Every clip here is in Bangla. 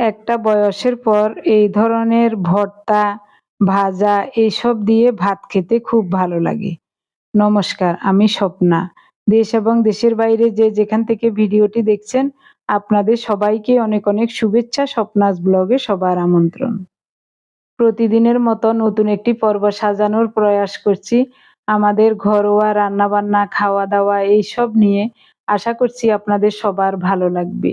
একটা বয়সের পর এই ধরনের ভর্তা, ভাজা এইসব দিয়ে ভাত খেতে খুব ভালো লাগে। নমস্কার, আমি স্বপ্না। দেশ এবং দেশের বাইরে যে যেখান থেকে ভিডিওটি দেখছেন, আপনাদের সবাইকে অনেক অনেক শুভেচ্ছা, স্বপ্নাস ব্লগে সবার আমন্ত্রণ। প্রতিদিনের মতো নতুন একটি পর্ব সাজানোর প্রয়াস করছি। আমাদের ঘরোয়া রান্নাবান্না খাওয়া দাওয়া এইসব নিয়ে আশা করছি আপনাদের সবার ভালো লাগবে।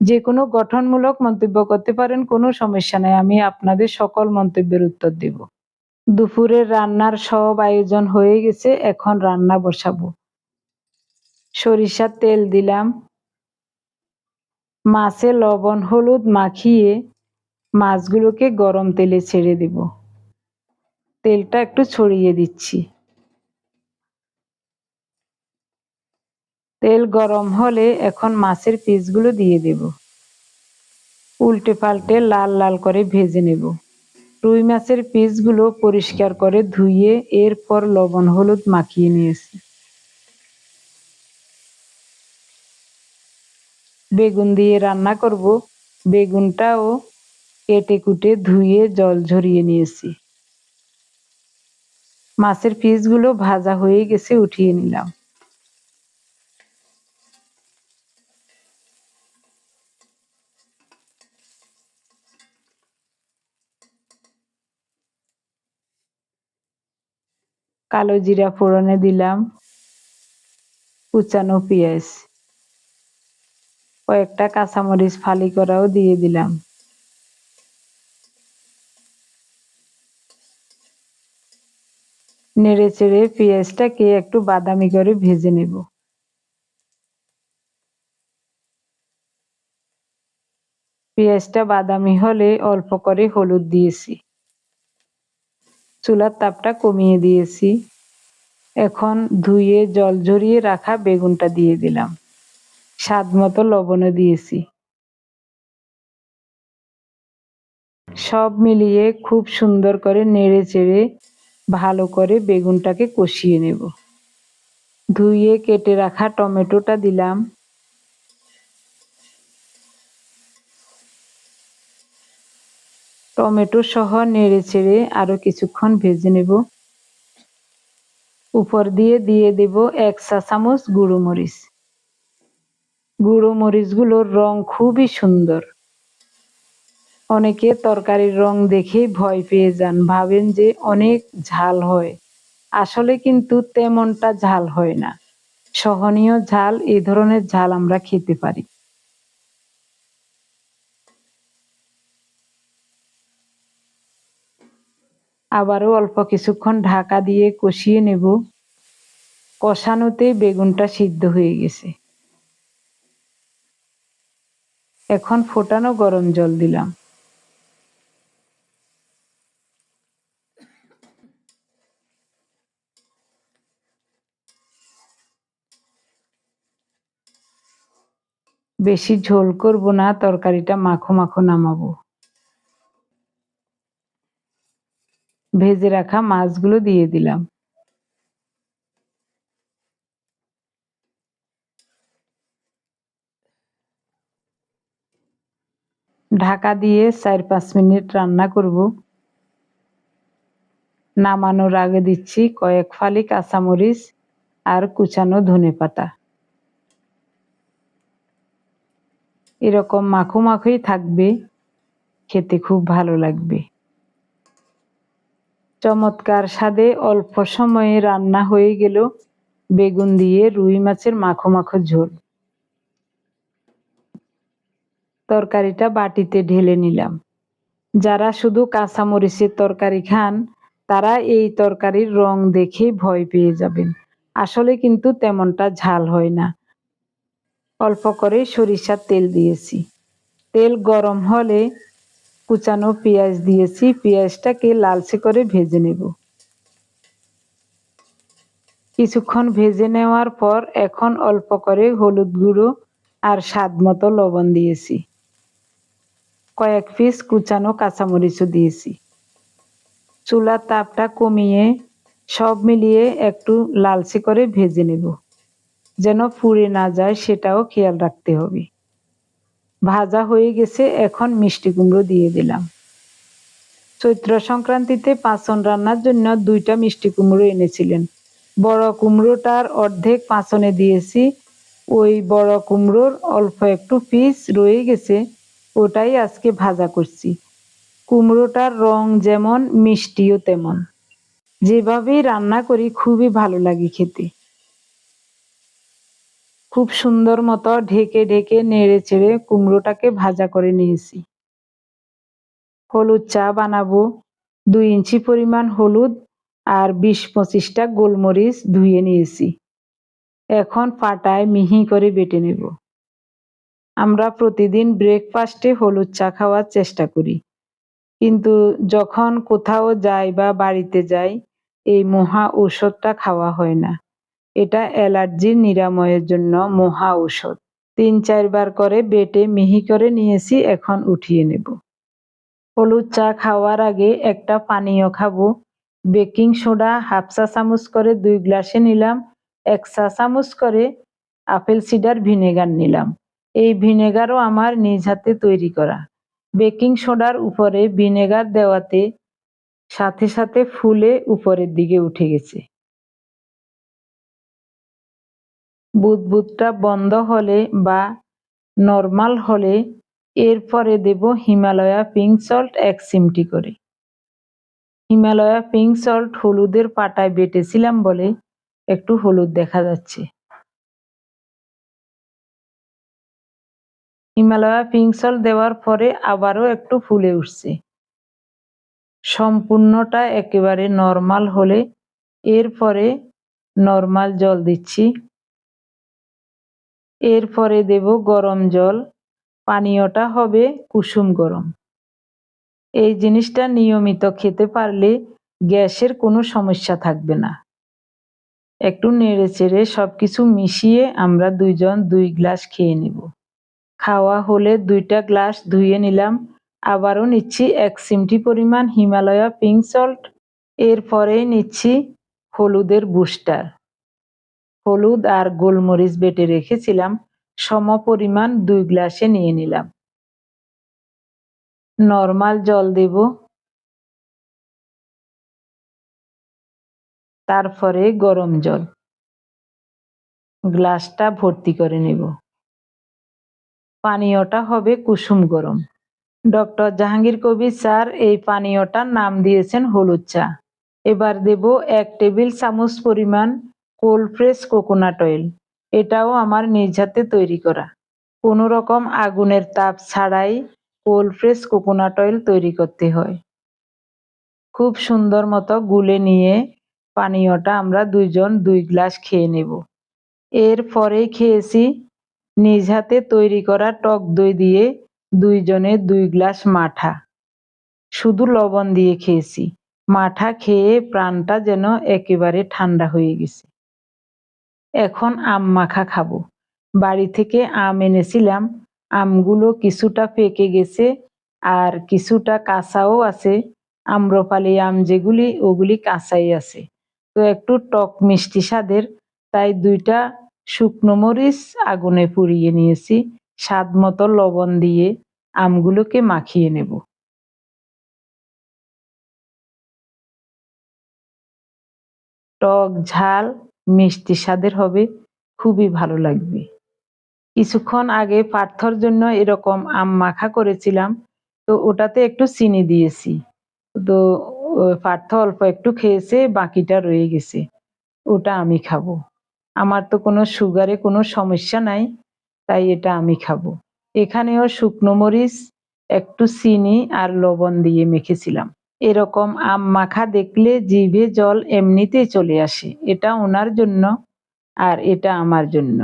যে কোনো গঠনমূলক মন্তব্য করতে পারেন, কোনো সমস্যা নেই। আমি আপনাদের সকল মন্তব্যের উত্তর দেব। দুপুরের রান্নার সব আয়োজন হয়ে গেছে, এখন রান্না বসাবো। সরিষার তেল দিলাম। মাছে লবণ, হলুদ মাখিয়ে মাছগুলোকে গরম তেলে ছেড়ে দেব। তেলটা একটু ছড়িয়ে দিচ্ছি। তেল গরম হলে এখন মাছের পিসগুলো দিয়ে দেব। উল্টে পাল্টে লাল লাল করে ভেজে নেব। রুই মাছের পিসগুলো পরিষ্কার করে ধুয়ে এরপর লবণ হলুদ মাখিয়ে নিয়েছি। বেগুন দিয়ে রান্না করব। বেগুনটাও কেটে কুটে ধুয়ে জল ঝরিয়ে নিয়েছি। মাছের পিসগুলো ভাজা হয়ে গেছে, উঠিয়ে নিলাম। কালো জিরা ফোড়নে দিলাম, কুচানো পেঁয়াজ, কয়েকটা কাঁচামরিচ ফালি করাও দিয়ে দিলাম। নেড়ে চেড়ে পেঁয়াজটাকে একটু বাদামি করে ভেজে নেব। পেঁয়াজটা বাদামি হলে অল্প করে হলুদ দিয়েছি। চুলার তাপটা কমিয়ে দিয়েছি। এখন ধুয়ে জল ঝরিয়ে রাখা বেগুনটা দিয়ে দিলাম। স্বাদ মতো লবণও দিয়েছি। সব মিলিয়ে খুব সুন্দর করে নেড়ে চেড়ে ভালো করে বেগুনটাকে কষিয়ে নেব। ধুয়ে কেটে রাখা টমেটোটা দিলাম। টমেটো সহ নেড়ে চেড়ে আরও কিছুক্ষণ ভেজে নেব। উপর দিয়ে দিয়ে দেব এক চা চামচ গুঁড়ো মরিচ। গুঁড়ো মরিচগুলোর রং খুবই সুন্দর। অনেকে তরকারির রং দেখেই ভয় পেয়ে যান, ভাবেন যে অনেক ঝাল হয়। আসলে কিন্তু তেমনটা ঝাল হয় না। সহনীয় ঝাল এই ধরনের ঝাল আমরা খেতে পারি। আবারও অল্প কিছুক্ষণ ঢাকা দিয়ে কষিয়ে নেব। কষানোতেই বেগুনটা সিদ্ধ হয়ে গেছে। এখন ফোটানো গরম জল দিলাম। বেশি ঝোল করব না, তরকারিটা মাখো মাখো নামাবো। ভেজে রাখা মাছগুলো দিয়ে দিলাম। ঢাকা দিয়ে চার পাঁচ মিনিট রান্না করব। নামানোর আগে দিচ্ছি কয়েক ফালি কাঁচামরিচ আর কুচানো ধনে পাতা। এরকম মাখো মাখোই থাকবে, খেতে খুব ভালো লাগবে। চমৎকার স্বাদে অল্প সময়ে রান্না হয়ে গেল বেগুন দিয়ে রুই মাছের মাখো মাখো ঝোল। তরকারিটা বাটিতে ঢেলে নিলাম। যারা শুধু কাঁচামরিচের তরকারি খান, তারা এই তরকারির রং দেখে ভয় পেয়ে যাবেন। আসলে কিন্তু তেমনটা ঝাল হয় না। অল্প করে সরিষার তেল দিয়েছি। তেল গরম হলে কুচানো পেঁয়াজ দিয়েছি, পেঁয়াজটাকে লালচে করে ভেজে নেব। কিছুক্ষণ ভেজে নেওয়ার পর এখন অল্প করে হলুদ গুঁড়ো আর স্বাদ মতো লবণ দিয়েছি। কয়েক পিস কুচানো কাঁচামরিচও দিয়েছি। চুলার তাপটা কমিয়ে সব মিলিয়ে একটু লালচে করে ভেজে নেব। যেন পুড়ে না যায় সেটাও খেয়াল রাখতে হবে। ভাজা হয়ে গেছে, এখন মিষ্টি কুমড়ো দিয়ে দিলাম। চৈত্র সংক্রান্তিতে পাঁচন রান্নার জন্য দুইটা মিষ্টি কুমড়ো এনেছিলেন। বড় কুমড়োটার অর্ধেক পাঁচনে দিয়েছি। ওই বড় কুমড়োর অল্প একটু পিস রয়ে গেছে, ওটাই আজকে ভাজা করছি। কুমড়োটার রং যেমন, মিষ্টিও তেমন। যেভাবেই রান্না করি, খুবই ভালো লাগে খেতে। খুব সুন্দর মতো ঢেকে ঢেকে নেড়ে চেড়ে কুমড়োটাকে ভাজা করে নিয়েছি। হলুদ চা বানাবো, দুই ইঞ্চি পরিমাণ হলুদ আর বিশ পঁচিশটা গোলমরিচ ধুয়ে নিয়েছি। এখন পাটায় মিহি করে বেটে নেব। আমরা প্রতিদিন ব্রেকফাস্টে হলুদ চা খাওয়ার চেষ্টা করি। কিন্তু যখন কোথাও যাই বা বাড়িতে যাই, এই মহা ঔষধটা খাওয়া হয় না। এটা অ্যালার্জির নিরাময়ের জন্য মহা ঔষধ। তিন চারবার করে বেটে মিহি করে নিয়েছি, এখন উঠিয়ে নেব। হলুদ চা খাওয়ার আগে একটা পানীয় খাব। বেকিং সোডা হাফ চা চামচ করে দুই গ্লাসে নিলাম, এক চা চামচ করে আপেল সিডার ভিনেগার নিলাম। এই ভিনেগারও আমার নিজ হাতে তৈরি করা। বেকিং সোডার উপরে ভিনেগার দেওয়াতে সাথে সাথে ফুলে উপরের দিকে উঠে গেছে। বুদবুদটা বন্ধ হলে বা নর্মাল হলে এরপরে দেব হিমালয়া পিঙ্ক সল্ট এক চিমটি করে। হিমালয়া পিঙ্ক সল্ট হলুদের পাটায় বেটেছিলাম বলে একটু হলুদ দেখা যাচ্ছে। হিমালয়া পিঙ্ক সল্ট দেওয়ার পরে আবারও একটু ফুলে উঠছে। সম্পূর্ণটা একেবারে নর্মাল হলে এরপরে নর্মাল জল দিচ্ছি। এরপরে দেব গরম জল। পানীয়টা হবে কুসুম গরম। এই জিনিসটা নিয়মিত খেতে পারলে গ্যাসের কোনো সমস্যা থাকবে না। একটু নেড়ে চেড়ে সব কিছু মিশিয়ে আমরা দুইজন দুই গ্লাস খেয়ে নিব। খাওয়া হলে দুইটা গ্লাস ধুয়ে নিলাম। আবারও নিচ্ছি এক সিমটি পরিমাণ হিমালয়া পিঙ্ক সল্ট। এরপরে নিচ্ছি হলুদের বুস্টার। হলুদ আর গোলমরিচ বেটে রেখেছিলাম, সম পরিমাণ দুই গ্লাসে নিয়ে নিলাম। নর্মাল জল দেব। তারপরে গরম জল। গ্লাসটা ভর্তি করে নেব। পানীয়টা হবে কুসুম গরম। ডক্টর জাহাঙ্গীর কবির স্যার এই পানীয়টার নাম দিয়েছেন হলুদ চা। এবার দেব এক টেবিল চামচ পরিমাণ কোল্ড প্রেস কোকোনাট অয়েল। এটাও আমার নিজ হাতে তৈরি করা। কোনো রকম আগুনের তাপ ছাড়াই কোল্ড প্রেস কোকোনাট অয়েল তৈরি করতে হয়। খুব সুন্দর মতো গুলে নিয়ে পানীয়টা আমরা দুইজন দুই গ্লাস খেয়ে নেব। এরপরেই খেয়েছি নিজ হাতে তৈরি করা টক দই দিয়ে দুইজনে দুই গ্লাস মাঠা। শুধু লবণ দিয়ে খেয়েছি। মাঠা খেয়ে প্রাণটা যেন একেবারে ঠান্ডা হয়ে গেছে। এখন আম মাখা খাব। বাড়ি থেকে আম এনেছিলাম, আমগুলো কিছুটা পেকে গেছে আর কিছুটা কাঁচাও আছে। আম্রপালি আম যেগুলি, ওগুলি কাঁচাই আছে। তো একটু টক মিষ্টি স্বাদের, তাই দুইটা শুকনো মরিচ আগুনে পুড়িয়ে নিয়েছি, স্বাদ মতো লবণ দিয়ে আমগুলোকে মাখিয়ে নেব। টক ঝাল মিষ্টি স্বাদের হবে, খুবই ভালো লাগবে। কিছুক্ষণ আগে পার্থর জন্য এরকম আম মাখা করেছিলাম, তো ওটাতে একটু চিনি দিয়েছি। তো পার্থ অল্প একটু খেয়েছে, বাকিটা রয়ে গেছে। ওটা আমি খাব। আমার তো কোনো সুগারে কোনো সমস্যা নাই, তাই এটা আমি খাব। এখানেও শুকনো মরিচ, একটু চিনি আর লবণ দিয়ে মেখেছিলাম। এরকম আম মাখা দেখলে জিভে জল এমনিতেই চলে আসে। এটা ওনার জন্য আর এটা আমার জন্য।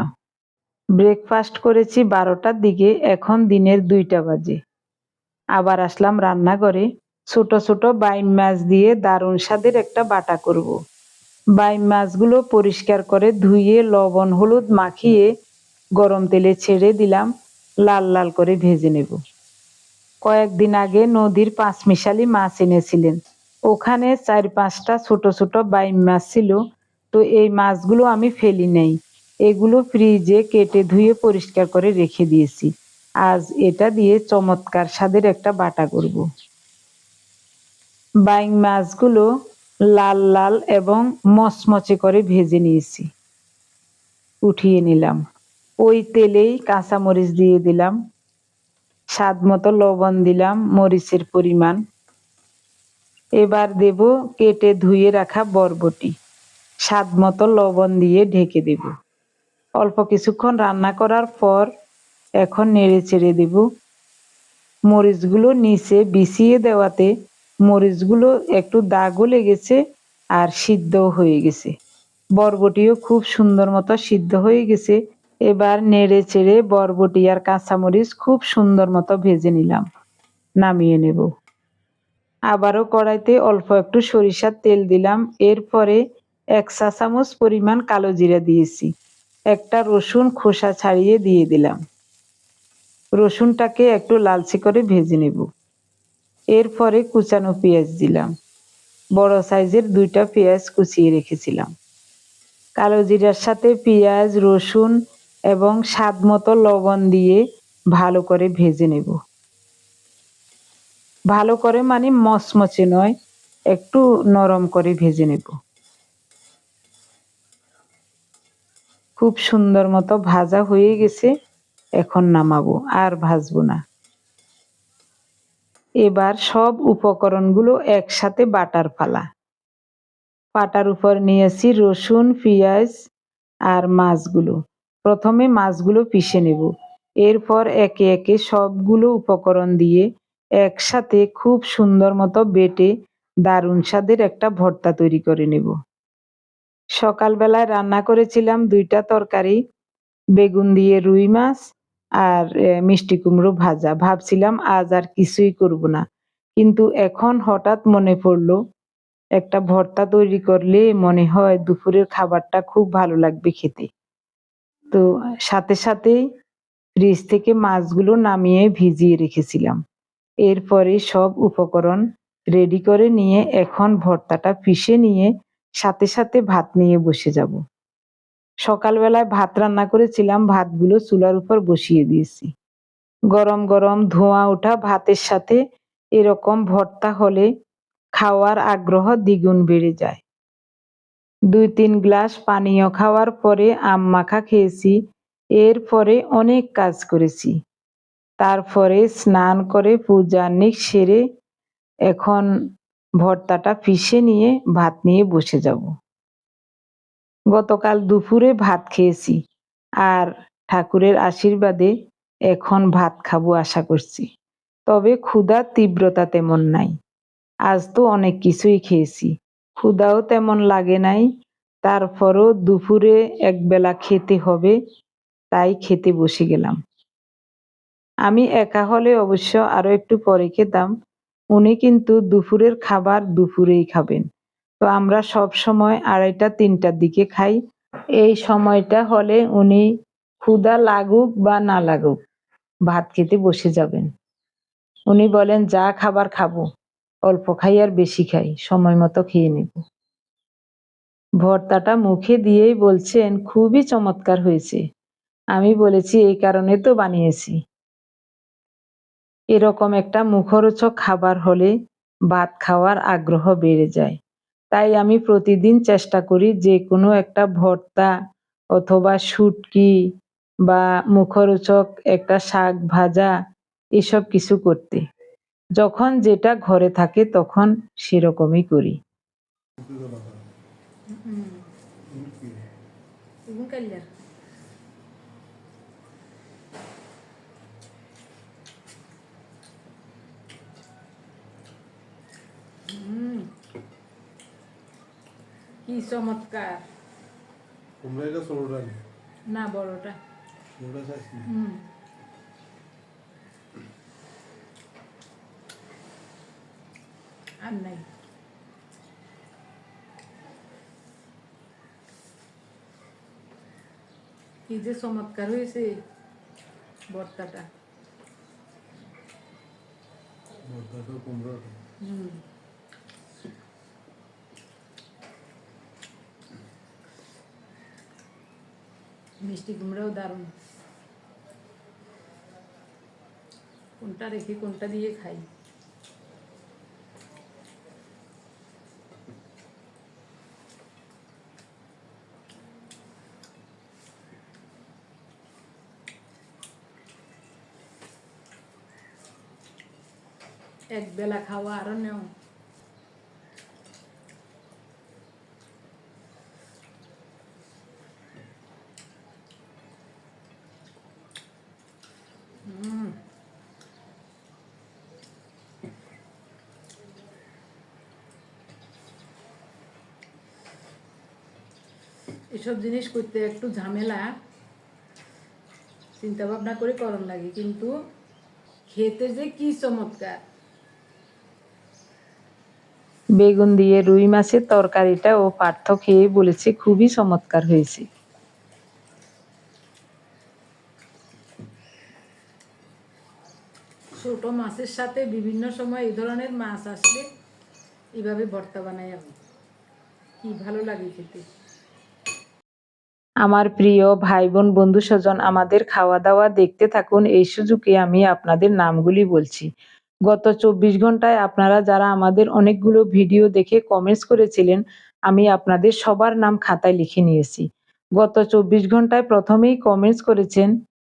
ব্রেকফাস্ট করেছি বারোটার দিকে, এখন দিনের দুইটা বাজে। আবার আসলাম রান্নাঘরে। ছোট ছোট বাইম মাছ দিয়ে দারুণ স্বাদের একটা বাটা করব। বাইম মাছগুলো পরিষ্কার করে ধুয়ে লবণ, হলুদ মাখিয়ে গরম তেলে ছেড়ে দিলাম। লাল লাল করে ভেজে নেব। কয়েকদিন আগে নদীর পাঁচমিশালি মাছ এনেছিলেন। ওখানে চার পাঁচটা ছোট ছোট বাইম মাছ ছিল, তো এই মাছগুলো আমি ফেলি নেই। এগুলো ফ্রিজে কেটে ধুয়ে পরিষ্কার করে রেখে দিয়েছি। আজ এটা দিয়ে চমৎকার স্বাদের একটা বাটা করব। বাইং মাছগুলো লাল লাল এবং মচমচে করে ভেজে নিয়েছি। উঠিয়ে নিলাম। ওই তেলেই কাঁচামরিচ দিয়ে দিলাম। স্বাদ মতো লবণ দিলাম, মরিচের পরিমাণ। এবার দেব কেটে ধুয়ে রাখা বরবটি। স্বাদ মতো লবণ দিয়ে ঢেকে দেব। অল্প কিছুক্ষণ রান্না করার পর এখন নেড়ে চেড়ে দেব। মরিচগুলো নিচে বিছিয়ে দেওয়াতে মরিচগুলো একটু দাগও লেগেছে আর সিদ্ধও হয়ে গেছে। বরবটিও খুব সুন্দর মতো সিদ্ধ হয়ে গেছে। এবার নেড়ে চেড়ে বরবটি আর কাঁচামরিচ খুব সুন্দর মতো ভেজে নিলাম। নামিয়ে নেব। আবারও কড়াইতে অল্প একটু সরিষার তেল দিলাম। এরপরে এক চা চামচ পরিমাণ কালো জিরা দিয়েছি। একটা রসুন খোসা ছাড়িয়ে দিয়ে দিলাম। রসুনটাকে একটু লালচে করে ভেজে নেব। এরপরে কুচানো পেঁয়াজ দিলাম। বড় সাইজের দুইটা পেঁয়াজ কুচিয়ে রেখেছিলাম। কালো জিরার সাথে পেঁয়াজ, রসুন এবং স্বাদ মতো লবণ দিয়ে ভালো করে ভেজে নেব। ভালো করে মানে মচমচে নয়, একটু নরম করে ভেজে নেব। খুব সুন্দর মতো ভাজা হয়ে গেছে, এখন নামাবো, আর ভাজবো না। এবার সব উপকরণগুলো একসাথে বাটার পালা পাটার উপর নিয়েছি রসুন, পেঁয়াজ আর মাছগুলো। প্রথমে মাছগুলো পিষে নেব। এরপর একে একে সবগুলো উপকরণ দিয়ে একসাথে খুব সুন্দর মতো বেটে দারুণ স্বাদের একটা ভর্তা তৈরি করে নেব। সকালবেলায় রান্না করেছিলাম দুইটা তরকারি, বেগুন দিয়ে রুই মাছ আর মিষ্টি কুমড়ো ভাজা। ভাবছিলাম আজ আর কিছুই করব না, কিন্তু এখন হঠাৎ মনে পড়ল, একটা ভর্তা তৈরি করলে মনে হয় দুপুরের খাবারটা খুব ভালো লাগবে খেতে। তো সাথে সাথেই ফ্রিজ থেকে মাছগুলো নামিয়ে ভিজিয়ে রেখেছিলাম। এরপরে সব উপকরণ রেডি করে নিয়ে এখন ভর্তাটা পিষে নিয়ে সাথে সাথে ভাত নিয়ে বসে যাব। সকালবেলায় ভাত রান্না করেছিলাম, ভাতগুলো চুলার উপর বসিয়ে দিয়েছি। গরম গরম ধোঁয়া ওঠা ভাতের সাথে এরকম ভর্তা হলে খাওয়ার আগ্রহ দ্বিগুণ বেড়ে যায়। দুই তিন গ্লাস পানীয় খাওয়ার পরে আম মাখা খেয়েছি। এরপরে অনেক কাজ করেছি। তারপরে স্নান করে পূজান্নিক সেরে এখন ভর্তাটা পিষে নিয়ে ভাত নিয়ে বসে যাব। গতকাল দুপুরে ভাত খেয়েছি আর ঠাকুরের আশীর্বাদে এখন ভাত খাব আশা করছি। তবে ক্ষুধার তীব্রতা তেমন নাই। আজ তো অনেক কিছুই খেয়েছি। ক্ষুধাও তেমন লাগে নাই। তারপরও দুপুরে একবেলা খেতে হবে, তাই খেতে বসে গেলাম। আমি একা হলে অবশ্য আরও একটু পরে খেতাম। উনি কিন্তু দুপুরের খাবার দুপুরেই খাবেন। তো আমরা সব সময় আড়াইটা, তিনটার দিকে খাই। এই সময়টা হলে উনি ক্ষুধা লাগুক বা না লাগুক, ভাত খেতে বসে যাবেন। উনি বলেন, যা খাবার খাব। অল্প খাই আর বেশি খাই, সময় মতো খেয়ে নেব। ভর্তাটা মুখে দিয়েই বলছেন, খুবই চমৎকার হয়েছে। আমি বলেছি, এই কারণে তো বানিয়েছি। এরকম একটা মুখরোচক খাবার হলে ভাত খাওয়ার আগ্রহ বেড়ে যায়। তাই আমি প্রতিদিন চেষ্টা করি যে কোনো একটা ভর্তা অথবা শুটকি বা মুখরোচক একটা শাক ভাজা, এসব কিছু করতে। যখন যেটা ঘরে থাকে তখন সেরকমই করি। কি চমৎকার। নি না বড়টা। হুম। हम नहीं कीजिए सो मत करो इसे। बहुत कटा बहुत कटा कुमरा था मिस्टी कुमरा उदारुन कुंटा रेखी कुंटा दिए खाई। এক বেলা খাওয়া আরও নেও। এসব জিনিস করতে একটু ঝামেলা। চিন্তা ভাবনা করে করণ লাগে, কিন্তু খেতে যে কি চমৎকার। বেগুন দিয়ে রুই মাছের তরকারিটা ও পার্থ খেয়ে বলেছে খুবই চমৎকার হয়েছে। ছোট মাছের সাথে বিভিন্ন সময় এই ধরনের মাছ আসলে এইভাবে ভর্তা বানাই আমি। কি ভালো লাগে খেতে। আমার প্রিয় ভাই বোন বন্ধু স্বজন আমাদের খাওয়া দাওয়া দেখতে থাকুন এই সুযোগে আমি আপনাদের নামগুলি বলছি। গত চব্বিশ ঘন্টায় আপনারা যারা আমাদের অনেকগুলো ভিডিও দেখে কমেন্টস করেছিলেন, আমি আপনাদের সবার নাম খাতায় লিখে নিয়েছি। গত চব্বিশ ঘন্টায় প্রথমেই কমেন্টস করেছেন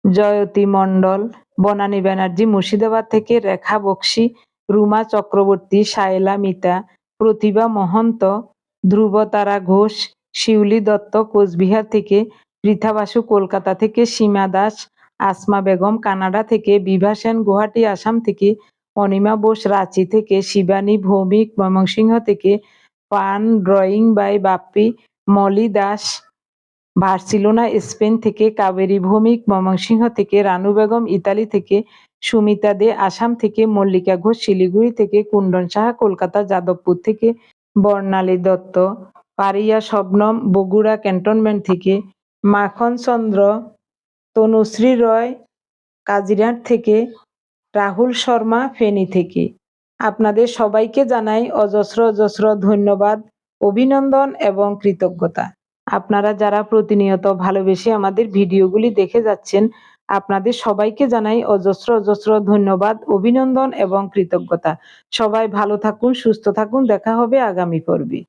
জয়তী মণ্ডল, বনানী ব্যানার্জি, মুর্শিদাবাদ থেকে রেখা বক্সি, রুমা চক্রবর্তী সায়লা মিতা, প্রতিভা মহন্ত, ধ্রুবতারা ঘোষ, শিউলি দত্ত, কোচবিহার থেকে, পৃথা বাসু কলকাতা থেকে, সীমা দাস, আসমা বেগম, কানাডা থেকে, বিভা সেন, গুয়াহাটি, আসাম থেকে অনিমা বোস রাঁচি থেকে, শিবানী ভৌমিক ময়মনসিংহ থেকে, fan drawing by Bappi Moli Das, Barcelona, Spain থেকে, কাবেরী ভৌমিক ময়মনসিংহ থেকে, রানু বেগম ইতালি থেকে, সুমিতা দে আসাম থেকে, মল্লিকা ঘোষ শিলিগুড়ি থেকে, কুণ্ডন সাহা কলকাতা, যাদবপুর থেকে, বর্ণালী দত্ত, পারিয়া শবনম, বগুড়া ক্যান্টনমেন্ট থেকে, মাখন চন্দ্র, তনুশ্রী রয় কাজিরাট থেকে রাহুল শর্মা ফেনী থেকে। আপনাদের সবাইকে জানাই অজস্র অজস্র ধন্যবাদ, অভিনন্দন এবং কৃতজ্ঞতা। আপনারা যারা প্রতিনিয়ত ভালোবেসে আমাদের ভিডিওগুলি দেখে যাচ্ছেন, আপনাদের সবাইকে জানাই অজস্র অজস্র ধন্যবাদ, অভিনন্দন এবং কৃতজ্ঞতা। সবাই ভালো থাকুন, সুস্থ থাকুন, দেখা হবে আগামী পর্বে।